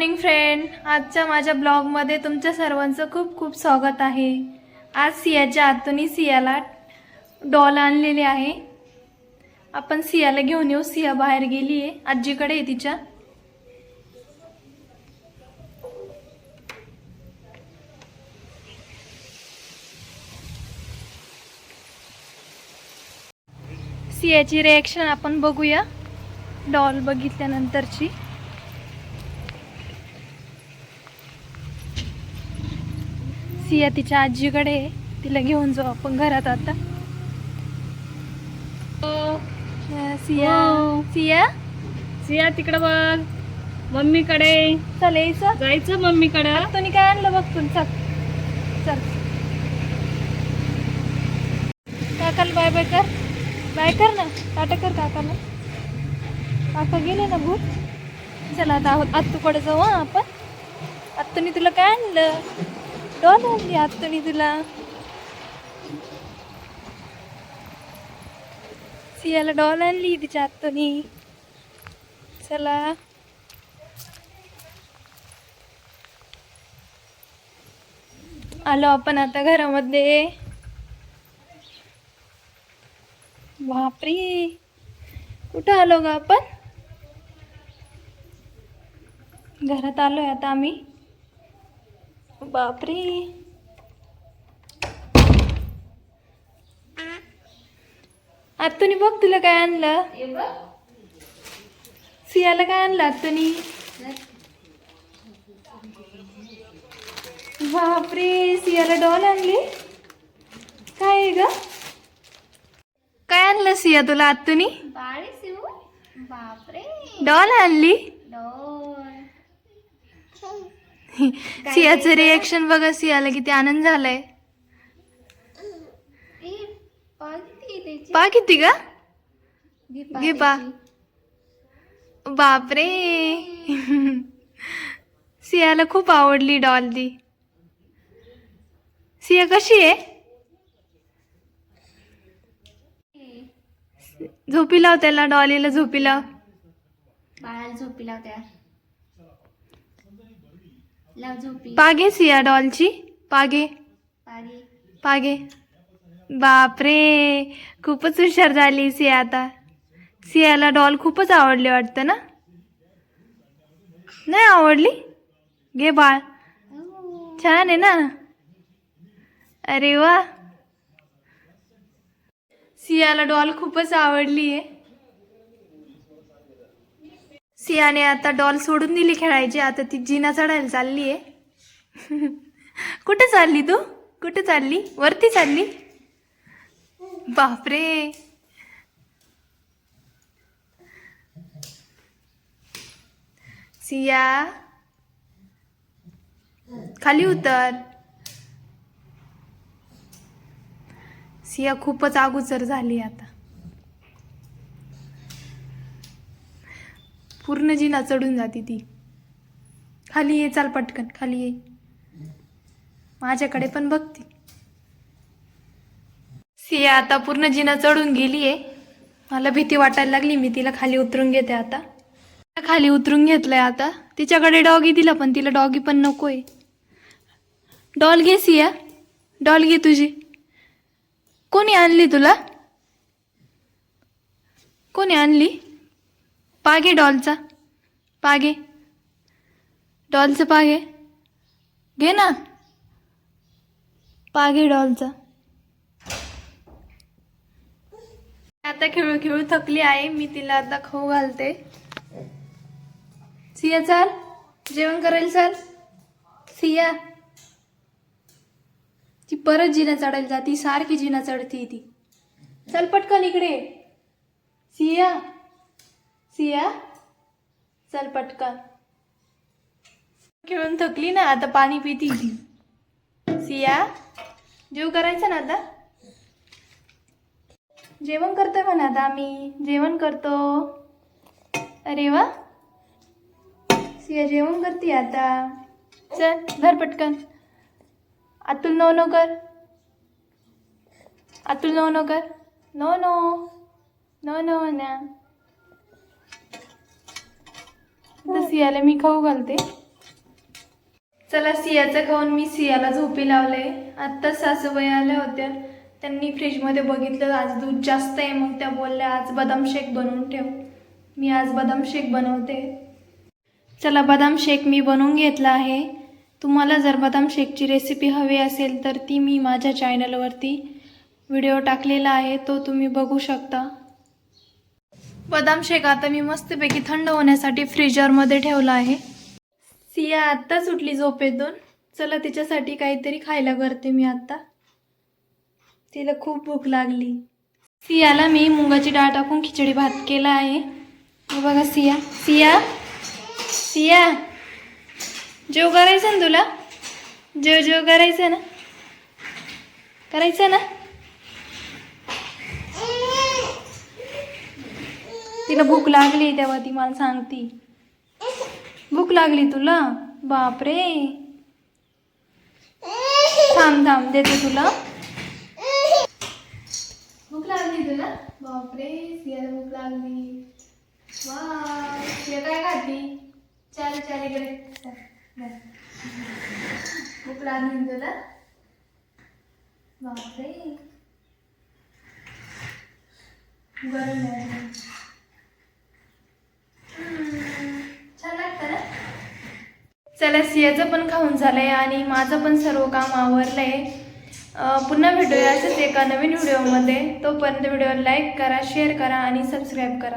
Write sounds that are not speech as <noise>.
Morning friend. आजच्या माझ्या ब्लॉगमध्ये तुमच्या सर्वांचं खूप खूप स्वागत आहे. आज सियाच्या आतून सियाला डॉल आणलेले आहे. आपण सियाला घेऊन येऊ. सिया बाहेर गेली आहे. आजीकडे आहे तिच्या. सियाची रिॲक्शन आपण बघूया. डॉल बघितल्यानंतरची. सिया तिच्या आजीकडे. तिला घेऊन जाऊ आपण घरात आता. सिया हो. सिया? सिया तिकडे बघ. मम्मीकडे चल यायचं. जायचं मम्मीकडे. तुम्ही काय आणलं बघ तू? चल. चल. काकाला बाय बाय कर. बाय कर ना. टाटा कर काकाला. काका गेले ना भूत. चला आता आहोत आत्तूकडे जाऊ हा आपण. आत्तूनी तुला काय आणलं? डॉल आणली आत्तूनी तुला सियाला डॉल आणली तिच्या आत्तूनी चला आलो आपण आता घरामध्ये बापरे कुठं आलो ग आपण घरात आलोय आता आम्ही बापरे. आत्तुनी बघ तुला काय आणलं. सियाला काय आणलं आत्तुनी? बापरे सियाला डॉल आणली? काय आहे ग? काय आणलं सिया तुला आत्तुनी? बापरे. डॉल आणली? <laughs> सियाचं रिएक्शन बघा सियाला किती आनंद झालाय. पा किती का घे पा बापरे. <laughs> सियाला खूप आवडली डॉल ती. सिया कशी आहे? झोपी लाव त्याला डॉलीला झोपी लाव. बाळाला झोपी लावत्या लाव झोपी. पागे सिया डॉलची. पागे. पागे. बापरे. खूपच हुशार झाली सिया आता. सियाला डॉल खूपच आवडली वाटतं ना? नाही आवडली? घे बाळ. छान आहे ना? अरे वा. सियाला डॉल खूपच आवडली आहे सियाने आता डॉल सोडून दिली खेळायची. आता ती जिना चढायला चालली आहे. कुठे चालली तू? कुठे चालली? वरती चालली? बापरे. सिया खाली उतर. सिया खूपच अगोदर झाली आता. पूर्ण जिना चढून जाते ती. खाली ये चाल पटकन खाली ये. माझ्याकडे पण बघते सिया आता पूर्ण जिना चढून गेली आहे. मला भीती वाटायला लागली मी तिला खाली उतरून घेते आता. खाली उतरून घेतलंय आता. तिच्याकडे डॉगी दिला पण तिला डॉगी पण नकोय. डॉल घे सिया. डॉल घे तुझी. कोणी आणली तुला? कोणी आणली? पागे डॉलचा. पागे. डॉलचं पागे. घे ना. पागे डॉलचा. आता खेळू खेळू थकली आहे मी तिला आता खाऊ घालते. सिया चाल. जेवण करेल चाल. सिया. ती परत जिना चढायला जाती सारखी जिना चढती ती. चल पटकन इकडे. सिया. सिया चल पटकन. खेळून थकली ना आता पाणी पिती. सिया जेव करायचं ना आता? जेवण करतोय म्हणा आता आम्ही. जेवण करतो. अरे वा. सिया जेवण करते आता. चल धर पटकन. अतुल नो नो कर. अतुल नो नो कर. No no. नो नो ना. तर सियाला मी खाऊ घालते. चला सियाचं खाऊन मी सियाला झोपी लावले आत्ताच सासूबाई आल्या होत्या. त्यांनी फ्रीजमध्ये बघितलं आज दूध जास्त आहे मग त्या बोलल्या आज बदाम शेक बनवून ठेव. मी आज बदाम शेक बनवते. चला बदाम शेक मी बनवून घेतला आहे. तुम्हाला जर बदाम शेकची रेसिपी हवी असेल तर ती मी माझ्या चॅनलवरती व्हिडिओ टाकलेला आहे. तो तुम्ही बघू शकता. बदाम शेक आता मी मस्तपैकी थंड होण्यासाठी फ्रीजरमध्ये ठेवला आहे. सिया आत्ता सुटली झोपेतून. चला तिच्यासाठी काहीतरी खायला करते मी आत्ता. तिला खूप भूक लागली. सियाला मी मुगाची डाळ टाकून खिचडी भात केला आहे. बघा सिया. सिया? सिया? जेव करायचं ना तुला? जेव जेव करायचं ना? करायचं ना? तिला भूक लागली तेव्हा ती मला सांगती. भूक लागली तुला? बापरे. थांब थांब देते तुला. भूक लागली तुला? बापरे सियाला भूक लागली. वा सिया काय खाती? चाल चाल इकडे. भूक लागली तुला? बापरे. गरम चला सियाचं पण खाऊन झालं आहे आणि माझं पण सर्व काम आवरलं आहे पुन्हा भेटूया असंच एका नवीन व्हिडिओमध्ये. तोपर्यंत व्हिडिओ लाईक करा शेअर करा आणि सबस्क्राईब करा.